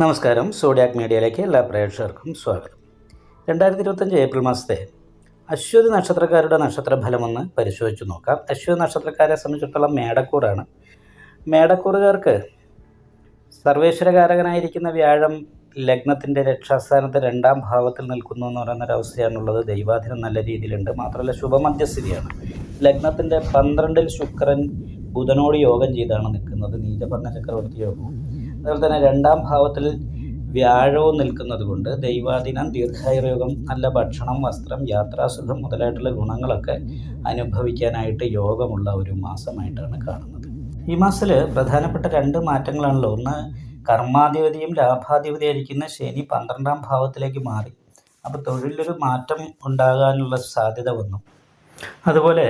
നമസ്കാരം. സോഡിയാക് മീഡിയയിലേക്ക് എല്ലാ പ്രേക്ഷകർക്കും സ്വാഗതം. രണ്ടായിരത്തി ഇരുപത്തഞ്ച് ഏപ്രിൽ മാസത്തെ അശ്വതി നക്ഷത്രക്കാരുടെ നക്ഷത്ര ഫലമൊന്ന് പരിശോധിച്ച് നോക്കാം. അശ്വതി നക്ഷത്രക്കാരെ സംബന്ധിച്ചിടത്തോളം മേടക്കൂറാണ്. മേടക്കൂറുകാർക്ക് സർവേശ്വരകാരകനായിരിക്കുന്ന വ്യാഴം ലഗ്നത്തിന്റെ രക്ഷാസ്ഥാനത്ത് രണ്ടാം ഭാവത്തിൽ നിൽക്കുന്നു എന്ന് പറയുന്നൊരവസ്ഥയാണുള്ളത്. ദൈവാധീനം നല്ല രീതിയിലുണ്ട്. മാത്രമല്ല ശുഭമധ്യസ്ഥിതിയാണ്. ലഗ്നത്തിന്റെ പന്ത്രണ്ടിൽ ശുക്രൻ ബുധനോട് യോഗം ചെയ്താണ് നിൽക്കുന്നത്. നീചപർണ ചക്രവർത്തി യോഗവും അതുപോലെ തന്നെ രണ്ടാം ഭാവത്തിൽ വ്യാഴവും നിൽക്കുന്നത് കൊണ്ട് ദൈവാധീനം ദീർഘായുർയോഗം നല്ല ഭക്ഷണം വസ്ത്രം യാത്രാസുഖം മുതലായിട്ടുള്ള ഗുണങ്ങളൊക്കെ അനുഭവിക്കാനായിട്ട് യോഗമുള്ള ഒരു മാസമായിട്ടാണ് കാണുന്നത്. ഈ മാസത്തിൽ പ്രധാനപ്പെട്ട രണ്ട് മാറ്റങ്ങളാണല്ലോ ഒന്ന് കർമാധിപതിയും ലാഭാധിപതിയായിരിക്കുന്ന ശനി പന്ത്രണ്ടാം ഭാവത്തിലേക്ക് മാറി. അപ്പോൾ തൊഴിലൊരു മാറ്റം ഉണ്ടാകാനുള്ള സാധ്യത വന്നു. അതുപോലെ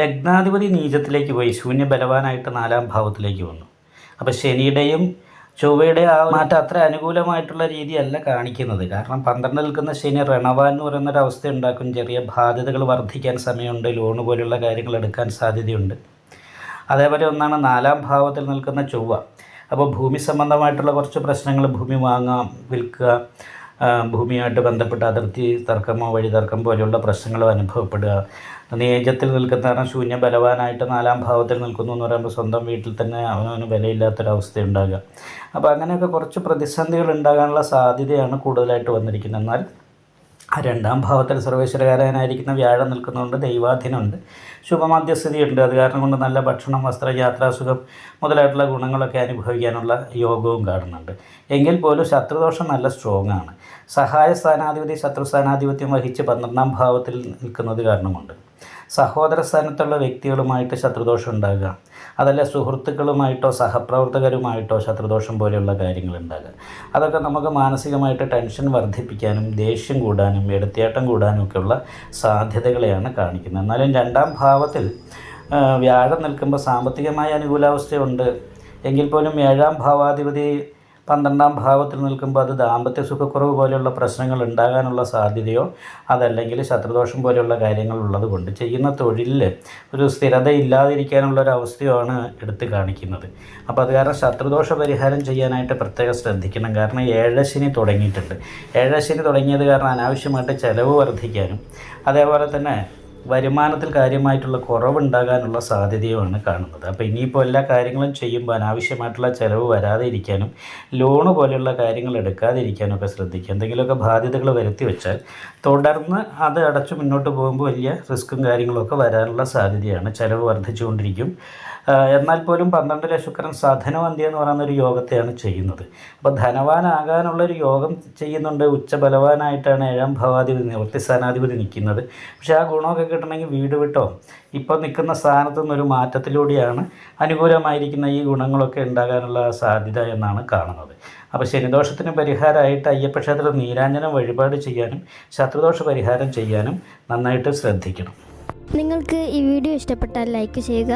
ലഗ്നാധിപതി നീചത്തിലേക്ക് പോയി. ശൂന്യ ബലവാനായിട്ട് നാലാം ഭാവത്തിലേക്ക് വന്നു. അപ്പോൾ ശനിയുടെയും ചൊവ്വയുടെ ആ മാറ്റം അത്ര അനുകൂലമായിട്ടുള്ള രീതിയല്ല കാണിക്കുന്നത്. കാരണം പന്ത്രണ്ട് നിൽക്കുന്ന ശനി റണവാൻ എന്ന് പറയുന്ന ഒരു അവസ്ഥ ഉണ്ടാക്കും. ചെറിയ ബാധ്യതകൾ വർദ്ധിക്കാൻ സമയമുണ്ട്. ലോണ് പോലുള്ള കാര്യങ്ങൾ എടുക്കാൻ സാധ്യതയുണ്ട്. അതേപോലെ ഒന്നാണ് നാലാം ഭാവത്തിൽ നിൽക്കുന്ന ചൊവ്വ. അപ്പോൾ ഭൂമി സംബന്ധമായിട്ടുള്ള കുറച്ച് പ്രശ്നങ്ങൾ ഭൂമി വാങ്ങാം വിൽക്കുക ഭൂമിയായിട്ട് ബന്ധപ്പെട്ട അതിർത്തി തർക്കമോ വഴി തർക്കം പോലെയുള്ള പ്രശ്നങ്ങളോ അനുഭവപ്പെടുക നീചത്തിൽ നിൽക്കുന്ന കാരണം ശൂന്യ ബലവാനായിട്ട് നാലാം ഭാവത്തിൽ നിൽക്കുന്നു എന്ന് പറയുമ്പോൾ സ്വന്തം വീട്ടിൽ തന്നെ അവനവന് വിലയില്ലാത്തൊരവസ്ഥ ഉണ്ടാകുക അപ്പോൾ അങ്ങനെയൊക്കെ കുറച്ച് പ്രതിസന്ധികൾ ഉണ്ടാകാനുള്ള സാധ്യതയാണ് കൂടുതലായിട്ട് വന്നിരിക്കുന്നത്. എന്നാൽ രണ്ടാം ഭാവത്തിൽ സർവേശ്വരകാരനായിരിക്കുന്ന വ്യാഴം നിൽക്കുന്നതുകൊണ്ട് ദൈവാധീനമുണ്ട്. ശുഭമാധ്യസ്ഥിതിയുണ്ട്. അത് കാരണം കൊണ്ട് നല്ല ഭക്ഷണം വസ്ത്ര യാത്രാസുഖം മുതലായിട്ടുള്ള ഗുണങ്ങളൊക്കെ അനുഭവിക്കാനുള്ള യോഗവും കാണുന്നുണ്ട്. എങ്കിൽ പോലും ശത്രുദോഷം നല്ല സ്ട്രോങ് ആണ്. സഹായ സ്ഥാനാധിപതി ശത്രു സ്ഥാനാധിപത്യം വഹിച്ച് പന്ത്രണ്ടാം ഭാവത്തിൽ നിൽക്കുന്നത് കാരണമുണ്ട്. സഹോദര സ്ഥാനത്തുള്ള വ്യക്തികളുമായിട്ട് ശത്രുദോഷം ഉണ്ടാകുക. അതല്ല സുഹൃത്തുക്കളുമായിട്ടോ സഹപ്രവർത്തകരുമായിട്ടോ ശത്രുദോഷം പോലെയുള്ള കാര്യങ്ങൾ ഉണ്ടാകുക. അതൊക്കെ നമുക്ക് മാനസികമായിട്ട് ടെൻഷൻ വർദ്ധിപ്പിക്കാനും ദേഷ്യം കൂടാനും എടുത്തേട്ടം കൂടാനും ഒക്കെയുള്ള സാധ്യതകളെയാണ് കാണിക്കുന്നത്. എന്നാലും രണ്ടാം ഭാവത്തിൽ വ്യാഴം നിൽക്കുമ്പോൾ സാമ്പത്തികമായ അനുകൂലാവസ്ഥയുണ്ട്. എങ്കിൽ പോലും ഏഴാം ഭാവാധിപതി പന്ത്രണ്ടാം ഭാവത്തിൽ നിൽക്കുമ്പോൾ അത് ദാമ്പത്യ സുഖക്കുറവ് പോലെയുള്ള പ്രശ്നങ്ങൾ ഉണ്ടാകാനുള്ള സാധ്യതയോ അതല്ലെങ്കിൽ ശത്രുദോഷം പോലെയുള്ള കാര്യങ്ങൾ ഉള്ളത് കൊണ്ട് ചെയ്യുന്ന തൊഴിലിൽ ഒരു സ്ഥിരത ഇല്ലാതിരിക്കാനുള്ള ഒരു അവസ്ഥയാണ് എടുത്തു കാണിക്കുന്നത്. അപ്പോൾ അത് കാരണം ശത്രുദോഷ പരിഹാരം ചെയ്യാനായിട്ട് പ്രത്യേകം ശ്രദ്ധിക്കണം. കാരണം ഏഴശനി തുടങ്ങിയിട്ടുണ്ട്. ഏഴശനി തുടങ്ങിയത് കാരണം അനാവശ്യമായിട്ട് ചിലവ് വർദ്ധിക്കാനും അതേപോലെ തന്നെ വരുമാനത്തിൽ കാര്യമായിട്ടുള്ള കുറവുണ്ടാകാനുള്ള സാധ്യതയുമാണ് കാണുന്നത്. അപ്പോൾ ഇനിയിപ്പോൾ എല്ലാ കാര്യങ്ങളും ചെയ്യുമ്പോൾ അനാവശ്യമായിട്ടുള്ള ചിലവ് വരാതെ ഇരിക്കാനും ലോണ് പോലെയുള്ള കാര്യങ്ങൾ എടുക്കാതിരിക്കാനൊക്കെ ശ്രദ്ധിക്കുക. എന്തെങ്കിലുമൊക്കെ ബാധ്യതകൾ വരുത്തി വെച്ചാൽ തുടർന്ന് അത് അടച്ചു മുന്നോട്ട് പോകുമ്പോൾ വലിയ റിസ്ക്കും കാര്യങ്ങളൊക്കെ വരാനുള്ള സാധ്യതയാണ്. ചിലവ് വർദ്ധിച്ചുകൊണ്ടിരിക്കും. എന്നാൽ പോലും പന്ത്രണ്ടിലെ ശുക്രൻ സാധനവന്തി എന്ന് പറയുന്ന ഒരു യോഗത്തെയാണ് ചെയ്യുന്നത്. അപ്പോൾ ധനവാനാകാനുള്ളൊരു യോഗം ചെയ്യുന്നുണ്ട്. ഉച്ചബലവാനായിട്ടാണ് ഏഴാം ഭാവാധിപതി നിവൃത്തി സ്ഥാനാധിപതി നിൽക്കുന്നത്. പക്ഷേ ആ ഗുണമൊക്കെ കിട്ടണമെങ്കിൽ വീട് വിട്ടോ? ഇപ്പോൾ നിൽക്കുന്ന സ്ഥാനത്തു നിന്നൊരു മാറ്റത്തിലൂടെയാണ് അനുകൂലമായിരിക്കുന്ന ഈ ഗുണങ്ങളൊക്കെ ഉണ്ടാകാനുള്ള സാധ്യത എന്നാണ് കാണുന്നത്. അപ്പോൾ ശനിദോഷത്തിന് പരിഹാരമായിട്ട് അയ്യപ്പക്ഷേത്ര നീരാഞ്ജനം വഴിപാട് ചെയ്യാനും ശത്രുദോഷ പരിഹാരം ചെയ്യാനും നന്നായിട്ട് ശ്രദ്ധിക്കണം. നിങ്ങൾക്ക് ഈ വീഡിയോ ഇഷ്ടപ്പെട്ടാൽ ലൈക്ക് ചെയ്യുക.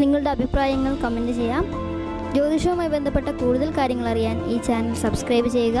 നിങ്ങളുടെ അഭിപ്രായങ്ങൾ കമന്റ് ചെയ്യാം. ജ്യോതിഷവുമായി ബന്ധപ്പെട്ട കൂടുതൽ കാര്യങ്ങൾ അറിയാൻ ഈ ചാനൽ സബ്സ്ക്രൈബ് ചെയ്യുക.